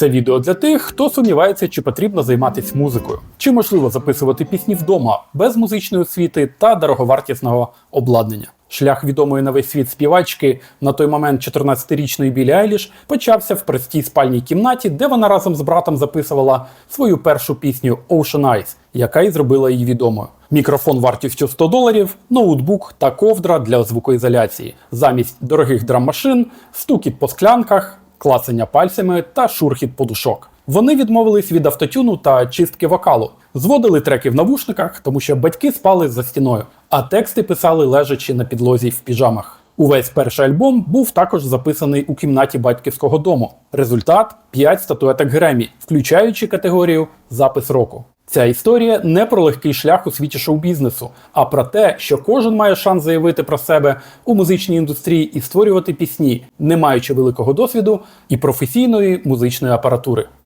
Це відео для тих, хто сумнівається, чи потрібно займатися музикою, чи можливо записувати пісні вдома без музичної освіти та дороговартісного обладнання. Шлях відомої на весь світ співачки на той момент 14-річної Білі Айліш почався в простій спальній кімнаті, де вона разом з братом записувала свою першу пісню Ocean Eyes, яка і зробила її відомою. Мікрофон вартістю 100 доларів, ноутбук та ковдра для звукоізоляції, замість дорогих драм-машин, стукіт по склянках, клацання пальцями та шурхіт подушок. Вони відмовились від автотюну та чистки вокалу, зводили треки в навушниках, тому що батьки спали за стіною, а тексти писали лежачи на підлозі в піжамах. Увесь перший альбом був також записаний у кімнаті батьківського дому. Результат 5 статуеток Гремі, включаючи категорію Запис року. Ця історія не про легкий шлях у світі шоу-бізнесу, а про те, що кожен має шанс заявити про себе у музичній індустрії і створювати пісні, не маючи великого досвіду і професійної музичної апаратури.